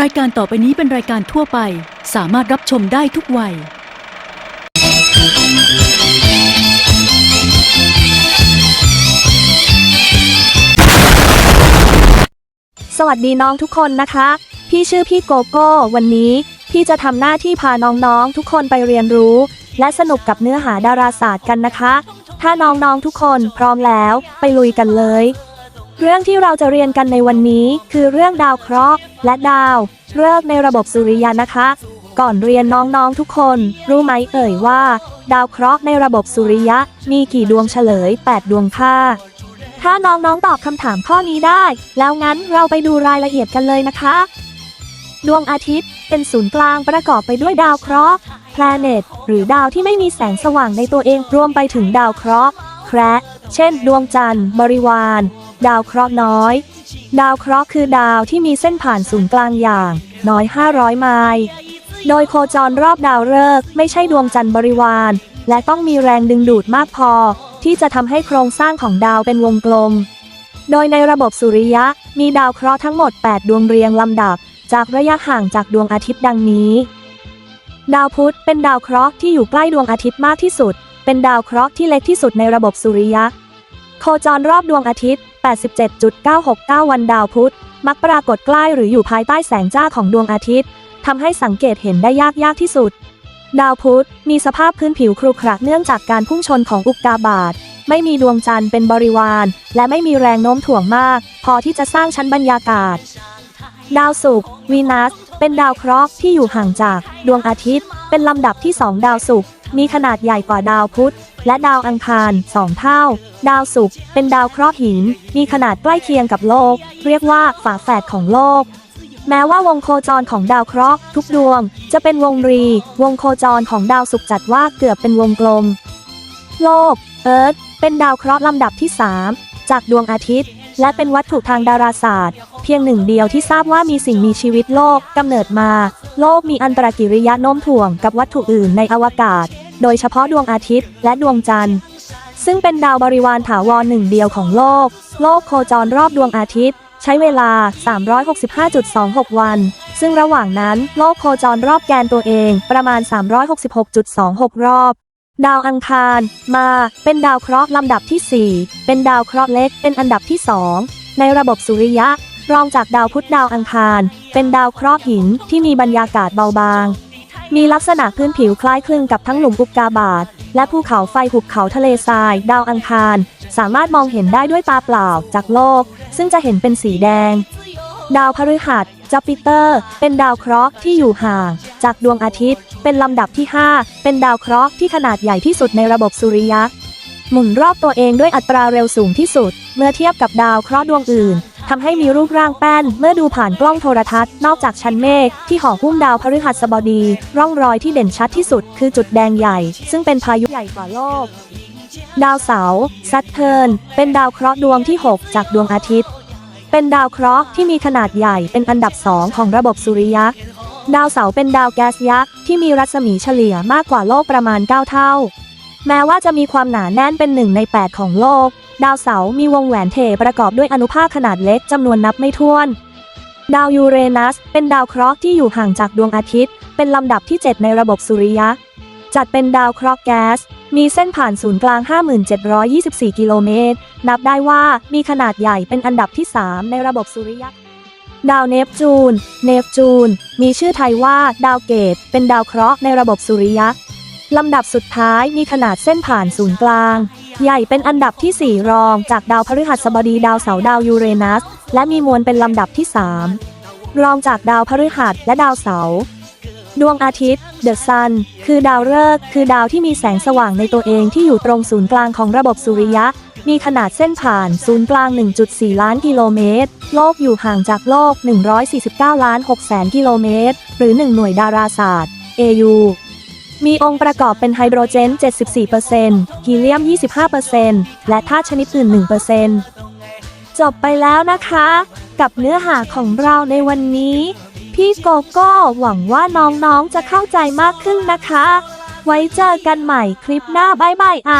รายการต่อไปนี้เป็นรายการทั่วไป สามารถรับชมได้ทุกวัย สวัสดีน้องทุกคนนะคะ พี่ชื่อพี่โกโก้ วันนี้พี่จะทำหน้าที่พาน้องๆทุกคนไปเรียนรู้ และสนุกกับเนื้อหาดาราศาสตร์กันนะคะ ถ้าน้องๆทุกคนพร้อมแล้วไปลุยกันเลย เรื่องที่เราจะเรียนกันในวันนี้ คือเรื่องดาวเคราะห์และดาวฤกษ์ในระบบสุริยะนะคะ ก่อนเรียนน้องๆทุกคน รู้ไหมเอ่ยว่า ดาวเคราะห์ในระบบสุริยะมีกี่ดวงเฉลย 8 ดวงค่ะถ้าน้องๆตอบคำถามข้อนี้ได้ แล้วงั้นเราไปดูรายละเอียดกันเลยนะคะ ดวงอาทิตย์เป็นศูนย์กลางประกอบไปด้วยดาวเคราะห์ planet หรือดาวที่ไม่มีแสงสว่างในตัวเองรวมไปถึงดาวเคราะห์แคระเช่น ดวงจันทร์ บริวาร ดาวเคราะห์น้อย ดาวเคราะห์คือดาวที่มีเส้นผ่านศูนย์กลางอย่าง น้อย 500 ไมล์โดยโคจรรอบดาวฤกษ์ไม่ใช่ดวงจันทร์บริวาร และต้องมีแรงดึงดูดมากพอ ที่จะทำให้โครงสร้างของดาวเป็นวงกลม โดยในระบบสุริยะมีดาวเคราะห์ทั้งหมด 8 ดวงเรียงลำดับ จากระยะห่างจากดวงอาทิตย์ดังนี้ ดาวพุธเป็นดาวเคราะห์ที่อยู่ใกล้ดวงอาทิตย์มากที่สุด เป็นดาวเคราะห์ที่เล็กที่สุดในระบบสุริยะ โคจรรอบดวงอาทิตย์ 87.969 วันดาวพุธ มักปรากฏใกล้หรืออยู่ภายใต้แสงจ้าของดวงอาทิตย์ทำให้สังเกตเห็นได้ยากยากที่สุด ดาวพุธมีสภาพพื้นผิวครุขระเนื่องจากการพุ่งชนของอุกกาบาตไม่มีดวงจันทร์เป็นบริวาร และไม่มีแรงโน้มถ่วงมาก พอที่จะสร้างชั้นบรรยากาศ ดาวศุกร์วีนัส เป็นดาวเคราะห์ที่อยู่ห่างจาก ดวงอาทิตย์ เป็นลำดับที่2ดาวศุกร์มีขนาดใหญ่กว่าดาวพุธ และดาวอังคาร 2 เท่า ดาวศุกร์เป็นดาวเคราะห์หิน มีขนาดใกล้เคียงกับโลก เรียกว่าฝาแฝดของโลก แม้ว่าวงโคจรของดาวเคราะห์ทุกดวง จะเป็นวงรี วงโคจรของดาวศุกร์จัดว่าเกือบเป็นวงกลม โลก เอิร์ธเป็นดาวเคราะห์ลำดับที่ 3 จากดวงอาทิตย์ และเป็นวัตถุทางดาราศาสตร์ เพียงหนึ่งเดียวที่ทราบว่ามีสิ่งมีชีวิตโลกกำเนิดมา โลกมีอันตรกิริยะโน้มถ่วงกับวัตถุอื่นในอวกาศ โดยเฉพาะดวงอาทิตย์และดวงจันทร์ ซึ่งเป็นดาวบริวารถาวรหนึ่งเดียวของโลก โลกโคจรรอบดวงอาทิตย์ ใช้เวลา 365.26 วัน ซึ่งระหว่างนั้นโลกโคจรรอบแกนตัวเองประมาณ 366.26 รอบดาวอังคาร มา เป็นดาวเคราะห์ลำดับที่ 4 เป็นดาวเคราะห์เล็ก เป็นอันดับที่ 2 ในระบบสุริยะ รองจากดาวพุธดาวอังคาร เป็นดาวเคราะห์หินที่มีบรรยากาศเบาบาง มีลักษณะพื้นผิวคล้ายคลึงกับทั้งหลุมอุกกาบาตและภูเขาไฟหุบเขาทะเลทราย ดาวอังคาร สามารถมองเห็นได้ด้วยตาเปล่าจากโลก ซึ่งจะเห็นเป็นสีแดง ดาวพฤหัสจัปิเตอร์ เป็นดาวเคราะห์ที่อยู่ห่าง จากดวงอาทิตย์ เป็นลำดับที่ 5 เป็นดาวเคราะห์ที่ขนาดใหญ่ที่สุดในระบบสุริยะ หมุนรอบตัวเองด้วยอัตราเร็วสูงที่สุด เมื่อเทียบกับดาวเคราะห์ดวงอื่น ทำให้มีรูปร่างแป้น เมื่อดูผ่านกล้องโทรทัศน์ นอกจากชั้นเมฆที่ห่อหุ้มดาวพฤหัสบดี ร่องรอยที่เด่นชัดที่สุดคือจุดแดงใหญ่ ซึ่งเป็นพายุใหญ่กว่าโลก ดาวเสาร์ซัตเทิร์นเป็นดาวเคราะห์ดวงที่ 6 จากดวงอาทิตย์ เป็นดาวเคราะห์ที่มีขนาดใหญ่เป็นอันดับสองของระบบสุริยะ ดาวเสาร์เป็นดาวแก๊สยักษ์ที่มีรัศมีเฉลี่ยมากกว่าโลกประมาณ 9 เท่า แม้ว่าจะมีความหนาแน่นเป็นหนึ่งใน 8 ของโลก ดาวเสาร์มีวงแหวนเทประกอบด้วยอนุภาคขนาดเล็กจำนวนนับไม่ถ้วน ดาวยูเรนัส เป็นดาวเคราะห์ที่อยู่ห่างจากดวงอาทิตย์ เป็นลำดับที่ 7 ในระบบสุริยะ จัดเป็นดาวเคราะห์แก๊ส มีเส้นผ่านศูนย์กลาง 5724 กิโลเมตร นับได้ว่ามีขนาดใหญ่เป็นอันดับที่ 3 ในระบบสุริยะดาวเนปจูน เนปจูน มีชื่อไทยว่า ดาวเกต เป็นดาวเคราะห์ในระบบสุริยะ ลำดับสุดท้ายมีขนาดเส้นผ่านศูนย์กลาง ใหญ่เป็นอันดับที่ 4 รองจากดาวพฤหัสบดีดาวเสาร์ดาวยูเรนัส และมีมวลเป็นลำดับที่ 3 รองจากดาวพฤหัสและดาวเสาร์ดวงอาทิตย์เดอะซันคือดาวฤกษ์คือดาวที่มีแสงสว่างในตัวเองที่อยู่ตรงศูนย์กลางของระบบสุริยะ มีขนาดเส้นผ่านศูนย์กลาง 1.4 ล้านกิโลเมตร โลกอยู่ห่างจากโลก 149 ล้าน6แสนกิโลเมตร หรือ 1 หน่วยดาราศาสตร์ AU มีองค์ประกอบเป็นไฮโดรเจน 74%ฮีเลียม 25%และธาตุชนิดอื่น 1%จบไปแล้วนะคะ กับเนื้อหาของเราในวันนี้ พี่โกโก้หวังว่าน้องๆจะเข้าใจมากขึ้นนะคะ ไว้เจอกันใหม่คลิปหน้าบายบายไอ